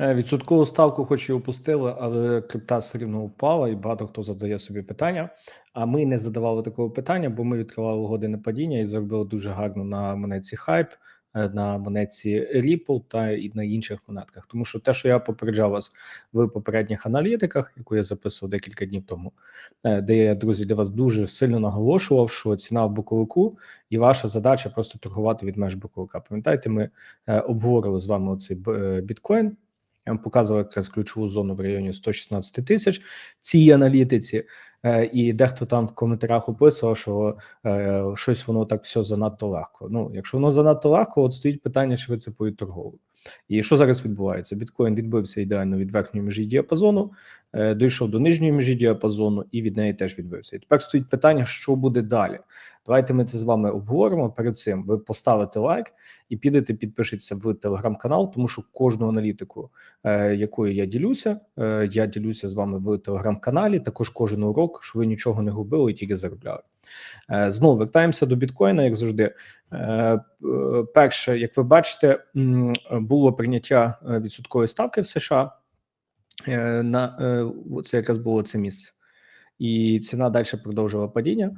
Е, Відсоткову ставку, хоч і опустили, але крипта все рівно упала, і багато хто задає собі питання. А ми не задавали такого питання, бо ми відкривали години падіння і заробили дуже гарно на монетці Hype, е, на монетці Ripple та і на інших монетках. Тому що те, що я попереджав вас в попередніх аналітиках, яку я записував декілька днів тому, е, де я друзі для вас дуже сильно наголошував, що ціна в боковику, і ваша задача просто торгувати від меж боковика. Пам'ятаєте, ми обговорили з вами оцей біткоін. Я вам показував якраз ключову зону в районі 116 тисяч цій аналітиці, Е, і дехто там в коментарях описував, що е, щось воно так все занадто легко. Ну, якщо воно занадто легко, от стоїть питання, чи ви це торгову. І що зараз відбувається? Біткоін відбився ідеально від верхньої межі діапазону, е, дійшов до нижньої межі діапазону, і від неї теж відбився. І тепер стоїть питання, що буде далі. Давайте ми це з вами обговоримо. Перед цим ви поставите лайк і підете, підпишіться в телеграм-канал, тому що кожну аналітику, е, якою я ділюся, е, я ділюся з вами в телеграм-каналі. Також кожен урок, що ви нічого не губили тільки заробляли. Е, знову вертаємося до біткоїна, як завжди. Е, е, перше, як ви бачите, було прийняття е, відсоткової ставки в США. На це якраз було це місце, і ціна далі продовжила падіння.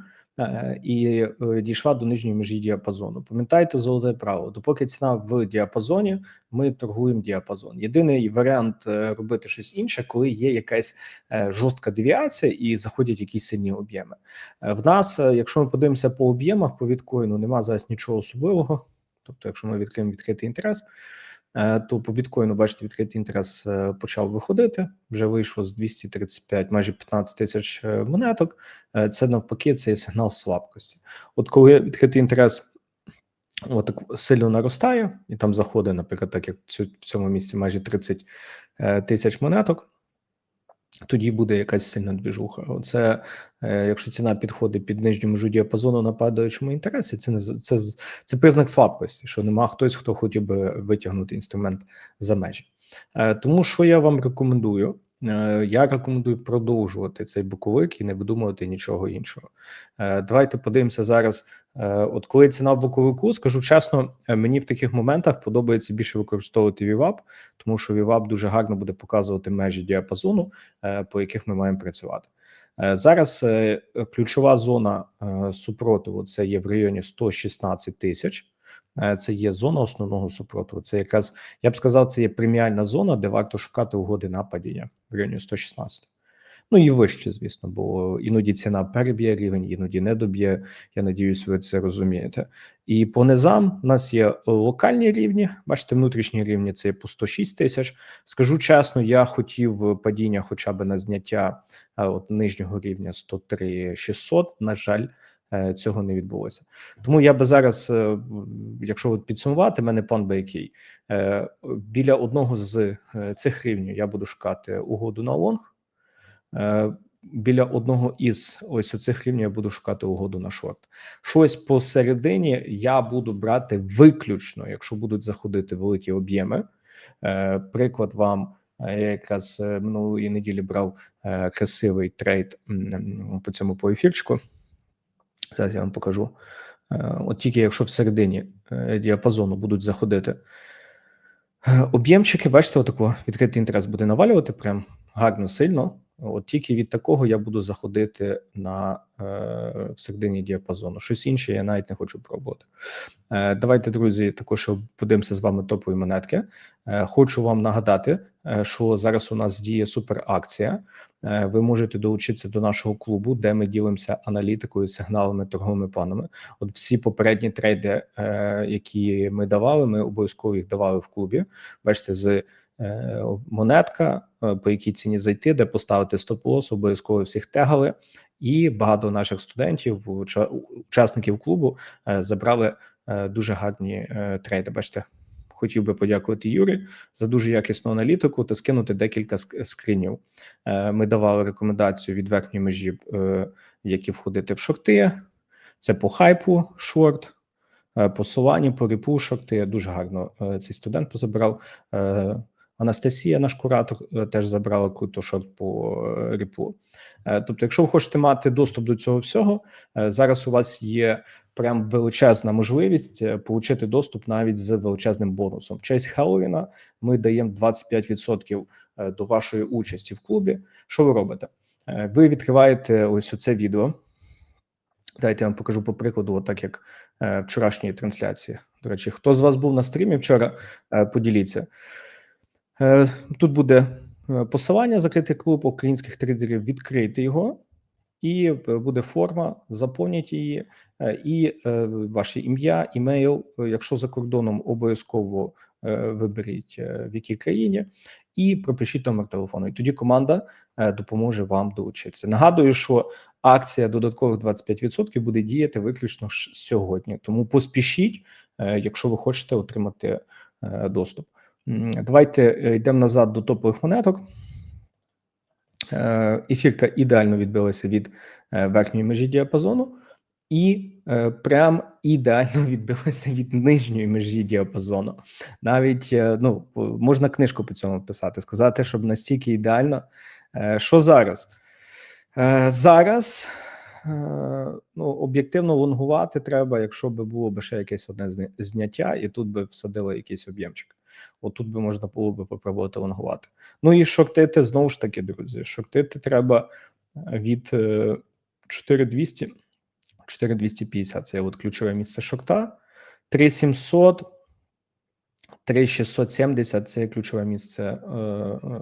І е, дійшла до нижньої межі діапазону. Пам'ятайте золоте право. Допоки ціна в діапазоні, ми торгуємо діапазон. Єдиний варіант е, робити щось інше, коли є якась е, жорстка девіація і заходять якісь сильні об'єми. Е, В нас, е, якщо ми подивимося по об'ємах по біткоїну, нема зараз нічого особливого. Тобто, якщо ми відкриємо відкритий інтерес, то по біткоїну, бачите, відкритий інтерес е, почав виходити. Вже вийшло з 235, майже 15 тисяч е, монеток. Е, Це навпаки, це є сигнал слабкості. От коли відкритий інтерес отак сильно наростає, і там заходить, наприклад, так як в цьому місці майже 30 е, тисяч монеток. Тоді буде якась сильна двіжуха. Оце е, якщо ціна підходить під нижню межу діапазону на падаючому інтересі, це не це це признак слабкості, що нема хтось, хто хотів би витягнути інструмент за межі. Е, Тому що я вам рекомендую. Е, Я рекомендую продовжувати цей боковик і не видумувати нічого іншого. Е, Давайте подивимося зараз. е, От коли ціна в боковику, скажу чесно, мені в таких моментах подобається більше використовувати VWAP, тому що VWAP дуже гарно буде показувати межі діапазону, по яких ми маємо працювати. Зараз ключова зона супротиву це є в районі 116 тисяч. Е, Це є зона основного супротиву. Це якраз я б сказав, це є преміальна зона, де варто шукати угоди на падіння в районі 116. Ну і вище, звісно, бо іноді ціна переб'є рівень, іноді не доб'є. Я надіюсь, ви це розумієте. І по низам у нас є локальні рівні. Бачите, внутрішні рівні це по 106 тисяч. Скажу чесно, я хотів падіння хоча б на зняття от нижнього рівня 103 600. На жаль, е, цього не відбулося. Тому я би зараз, е, якщо підсумувати, мене план би який Е, біля одного з е, цих рівнів я буду шукати угоду на лонг. Е, Біля одного із ось оцих рівнів я буду шукати угоду на шорт. Щось посередині я буду брати виключно, якщо будуть заходити великі об'єми. Е, Приклад вам е, я якраз е, минулої неділі брав е, красивий трейд по цьому по ефірчику. Зараз я вам покажу. Е, От тільки якщо всередині е, діапазону будуть заходити е, об'ємчики, бачите, отако відкритий інтерес буде навалювати прям гарно сильно. От тільки від такого я буду заходити на е, всередині діапазону. Щось інше я навіть не хочу пробувати. Е, давайте, друзі, також подивимося з вами топові монетки. Е, хочу вам нагадати, е, що зараз у нас діє суперакція. Е, ви можете долучитися до нашого клубу, де ми ділимося аналітикою, сигналами, торговими планами. От всі попередні трейди, е, які ми давали, ми обов'язково їх давали в клубі. Бачите, з монетка, е, по якій ціні зайти, де поставити стоп-лосс, обов'язково всіх тегали. І багато наших студентів, учасників клубу, е, забрали е, дуже гарні е, трейди. Бачите, хотів би подякувати Юрі за дуже якісну аналітику та скинути декілька ск- скринів. Е, Ми давали рекомендацію від верхньої межі, е, які входити в шорти. Це по хайпу, шорт, е, по ріпу шорти. Дуже гарно е, цей студент позабирав. Анастасія, наш куратор, е, теж забрала круто шорт по е, ріплу. Е, Тобто, якщо ви хочете мати доступ до цього всього, зараз у вас є прям величезна можливість отримати доступ навіть з величезним бонусом. В честь Хеллоуіна ми даємо 25% е, до вашої участі в клубі. Що ви робите? Ви відкриваєте ось оце відео. Дайте я вам покажу по прикладу, отак як вчорашньої трансляції. До речі, хто з вас був на стрімі вчора, поділіться. Е, тут буде е, посилання, закритий клуб українських трейдерів. Відкрийте його, і е, буде форма, заповніть її, і ваше ім'я, імейл. Якщо за кордоном обов'язково виберіть в якій країні, і пропишіть номер телефону. І тоді команда допоможе вам долучитися. Нагадую, що акція додаткових 25% буде діяти виключно сьогодні. Тому поспішіть, якщо ви хочете отримати доступ. Давайте е, йдемо назад до топових монеток. Е, Ефірка ідеально відбилася від е, верхньої межі діапазону, і прям ідеально відбилася від нижньої межі діапазону. Навіть ну можна книжку по цьому писати, сказати, щоб настільки ідеально. Що зараз? Зараз ну, об'єктивно лонгувати треба, якщо би було ще якесь одне зняття, і тут би всадили якийсь об'ємчик. Отут би можна було би попробувати лонгувати. Ну і шортити знову ж таки, друзі. Шортити треба е, від е, 4200 4250 це от ключове місце шорта. 3700 3670 це ключове місце. е, е,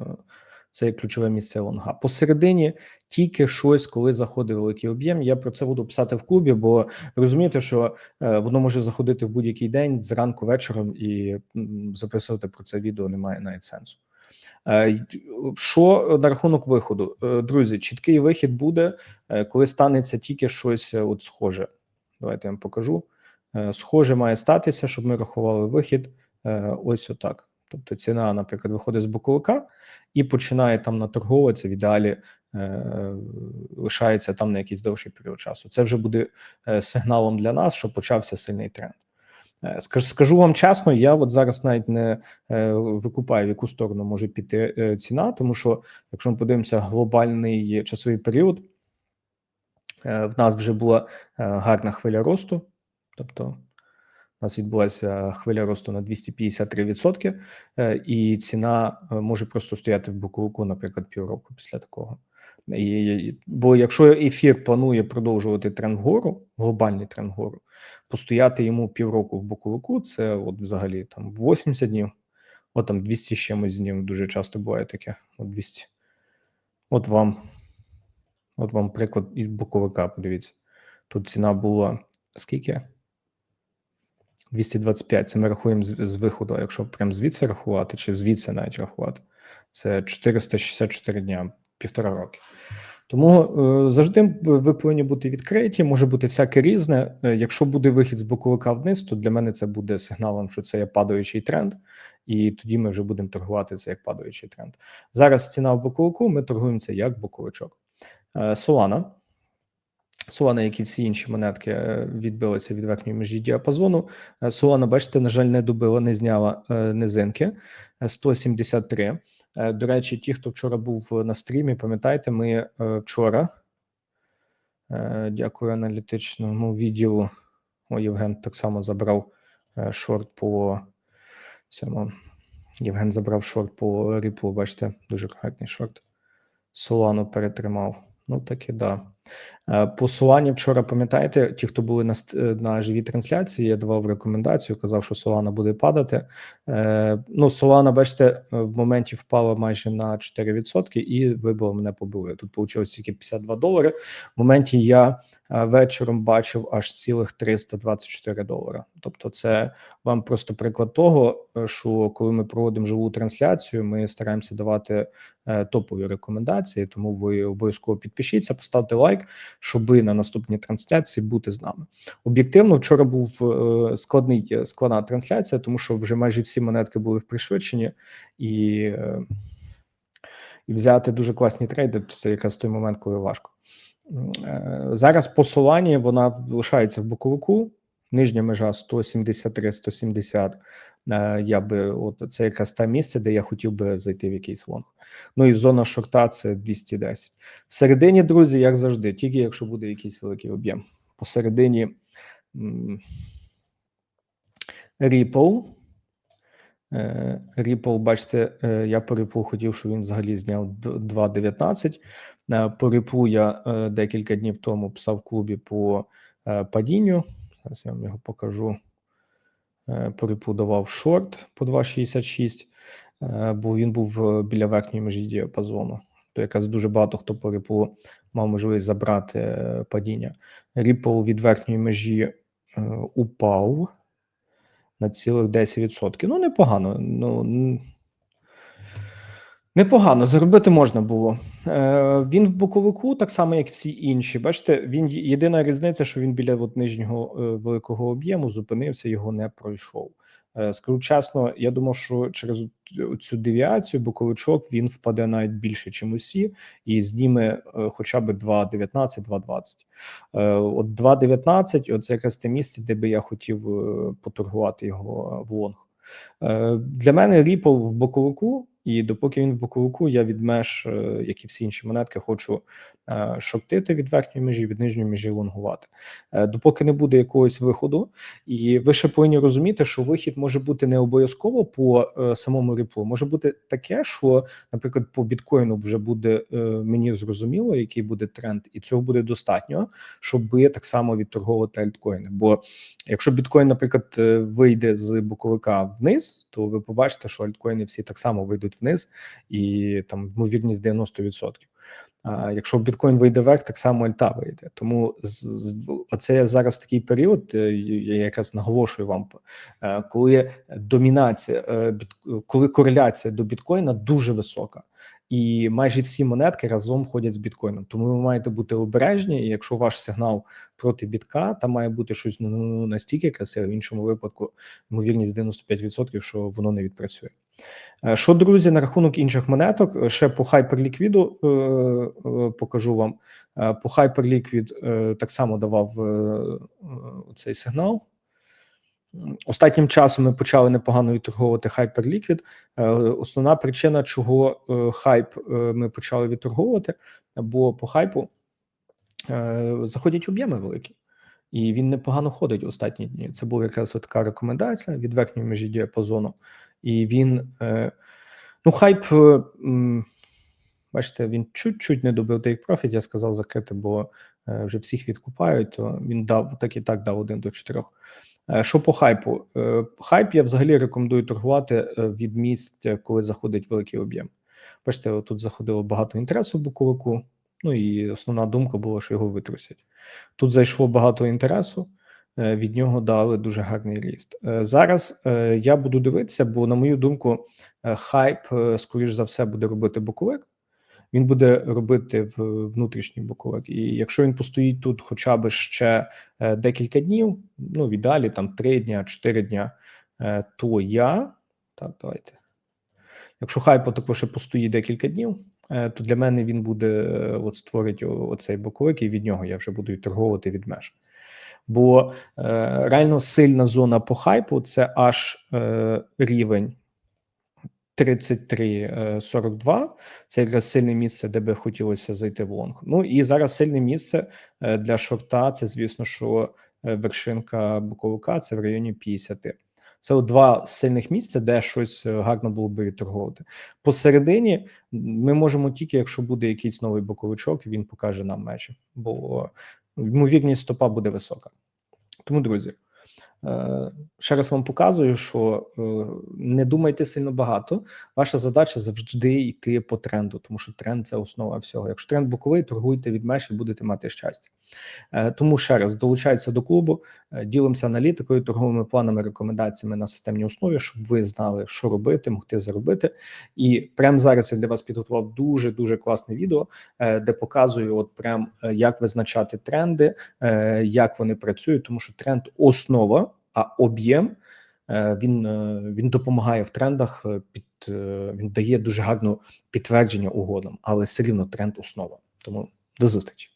Це ключове місце лонга. Посередині тільки щось, коли заходить великий об'єм. Я про це буду писати в клубі, бо розумієте, що е, воно може заходити в будь-який день зранку вечором, і записувати про це відео немає навіть сенсу. Е, Що на рахунок виходу, Е, друзі? Чіткий вихід буде, е, коли станеться тільки щось е, от схоже. Давайте я вам покажу. Е, Схоже має статися, щоб ми рахували вихід. е, Ось отак. Тобто ціна, наприклад, виходить з боковика і починає там наторговуватися. В ідеалі е, лишається там на якийсь довший період часу. Це вже буде е, сигналом для нас, що почався сильний тренд. Е, Скажу вам чесно, я от зараз навіть не викупаю, в яку сторону може піти ціна, тому що якщо ми подивимося глобальний часовий період, в нас вже була гарна хвиля росту, тобто у нас відбулася хвиля росту на 253%, е, і ціна е, може просто стояти в боковику, наприклад, півроку після такого. І, бо якщо ефір планує продовжувати тренд вгору, глобальний тренд вгору, постояти йому півроку в боковику, це от взагалі там 80 днів, от там 200 з чимось днів дуже часто буває таке. От 200. От вам, от вам приклад із боковика, подивіться. Тут ціна була скільки? 225. Це ми рахуємо з, з виходу. Якщо прям звідси рахувати, чи звідси навіть рахувати, це 464 дня, півтора роки. Тому е, завжди ви повинні бути відкриті, може бути всяке різне. Е, Якщо буде вихід з боковика вниз, то для мене це буде сигналом, що це є падаючий тренд, і тоді ми вже будемо торгувати це як падаючий тренд. Зараз ціна в боковику, ми торгуємо це як боковичок. Е, Solana. Solana, як і всі інші монетки, е, відбилися від верхньої межі діапазону. Е, Solana, бачите, на жаль, не добила, не зняла е, низинки Е, 173. Е, До речі, ті, хто вчора був на стрімі, пам'ятаєте, ми вчора. Дякую аналітичному відділу. О, Євген так само забрав шорт по цьому. Євген забрав шорт по ріплу. Бачите, дуже гарний шорт. Солану перетримав. Ну, таки да. Е, вчора пам'ятаєте, ті, хто були на е, на живій трансляції, я давав рекомендацію, казав, що Солана буде падати. Е, ну, Солана, бачите, в моменті впала майже на 4% і вибило мене побили. Тут вийшло тільки 52 долари. В моменті я вечором бачив аж цілих 324 долара. Тобто, це вам просто приклад того, що коли ми проводимо живу трансляцію, ми стараємося давати топові рекомендації. Тому ви обов'язково підпишіться, поставте лайк, щоб на наступній трансляції бути з нами. Об'єктивно, вчора був е, складний е, складна трансляція, тому що вже майже всі монетки були в пришвидшенні, і, е, і взяти дуже класні трейди. Це якраз той момент, коли важко. Зараз Посилання вона лишається в боковику. Нижня межа 173-170. Е, Я би от це якраз те місце, де я хотів би зайти в якийсь лонг. Ну і зона шорта це 210. Всередині, друзі, як завжди, тільки якщо буде якийсь великий об'єм. Посередині Ripple. Е, Ripple, бачите, е, я по Ripple хотів, щоб він взагалі зняв 2.19. Е, По Ripple я декілька днів тому писав в клубі по падінню. Зараз я вам його покажу. Е, давав шорт по 2.66, е, бо він був е, біля верхньої межі діапазону. То якраз дуже багато хто по Ripple мав можливість забрати падіння. Ripple від верхньої межі упав на цілих 10%. Ну, непогано. Ну, непогано, заробити можна було. Е, він в боковику, так само, як всі інші. Бачите, він єдина різниця, що він біля от, нижнього е, великого об'єму зупинився, його не пройшов. Е, скажу чесно, я думав, що через цю девіацію боковичок він впаде навіть більше, ніж усі, і зніме е, хоча б 2,19, 2,20. Е, От 2,19 – це якраз те місце, де би я хотів е, поторгувати його в лонг. Е, Для мене Ripple в боковику, і допоки він в боковику, я від меж, е, як і всі інші монетки, хочу е, шортити від верхньої межі, від нижньої межі лонгувати. Е, Допоки не буде якогось виходу, і ви ще повинні розуміти, що вихід може бути не обов'язково по самому Ripple, може бути таке, що, наприклад, по біткоїну вже буде мені зрозуміло, який буде тренд, і цього буде достатньо, щоб так само відторговувати альткоїни. Бо якщо біткоін, наприклад, вийде з боковика вниз, то ви побачите, що альткоїни всі так само вийдуть вниз, і там ймовірність 90%. А якщо біткоін вийде вверх, так само альта вийде. Тому оце зараз такий період, е, я якраз наголошую вам, е, коли домінація, е, коли кореляція до біткоїна дуже висока. І майже всі монетки разом ходять з біткоїном. Тому ви маєте бути обережні. І якщо ваш сигнал проти бітка, там має бути щось ну, ну, настільки красиве, в іншому випадку ймовірність 95%, що воно не відпрацює. Е, Що, друзі, на рахунок інших монеток, е, ще по Hyperliquid е, е, покажу вам. Е, По Hyperliquid е, так само давав е, цей сигнал. Останнім часом ми почали непогано відторговувати Hyperliquid. Е, Основна причина, чого е, хайп е, ми почали відторговувати, бо по хайпу заходять об'єми великі. І він непогано ходить останні дні. Це була якраз така рекомендація від верхньої межі діапазону. І він, ну, хайп, бачите, він чуть-чуть не добив take profit, я сказав закрити, бо вже всіх відкупають, то він дав так і так дав 1 до 4. Е, Що по хайпу? Е, Хайп я взагалі рекомендую торгувати е, від місць, коли заходить великий об'єм. Бачите, тут заходило багато інтересу боковику. Ну і основна думка була, що його витрусять. Тут зайшло багато інтересу, від нього дали дуже гарний ріст. Зараз я буду дивитися, бо, на мою думку, хайп, скоріш за все, буде робити боковик. Він буде робити в внутрішній боковик. І якщо він постоїть тут хоча б ще е, декілька днів, ну в ідеалі там 3 дня, 4 дня, е, то я так, давайте. Якщо хайп також ще постоїть декілька днів, е, то для мене він буде от створить оцей боковик, і від нього я вже буду торговувати від меж. Бо е, реально сильна зона по хайпу це аж е, рівень 33,42. Це якраз сильне місце, де би хотілося зайти в лонг. Ну і зараз сильне місце е, для шорта. Це, звісно, що е, вершинка боковика це в районі 50. Це два сильних місця, де щось е, гарно було би відторговувати. Посередині ми можемо тільки, якщо буде якийсь новий боковичок, він покаже нам межі, бо ймовірність стопа буде висока. Тому, друзі, е, ще раз вам показую, що е, не думайте сильно багато. Ваша задача завжди йти по тренду, тому що тренд це основа всього. Якщо тренд боковий, торгуйте від меж і будете мати щастя. Е, Тому ще раз долучайтеся до клубу, е, ділимося аналітикою, торговими планами, рекомендаціями на системній основі, щоб ви знали, що робити, могти заробити. І прямо зараз я для вас підготував дуже дуже класне відео, е, де показую, от прям е, як визначати тренди, е, як вони працюють, тому що тренд основа, а об'єм. е, Він, е, він допомагає в трендах, е, під він дає дуже гарне підтвердження угодам, але все рівно тренд основа. Тому до зустрічі.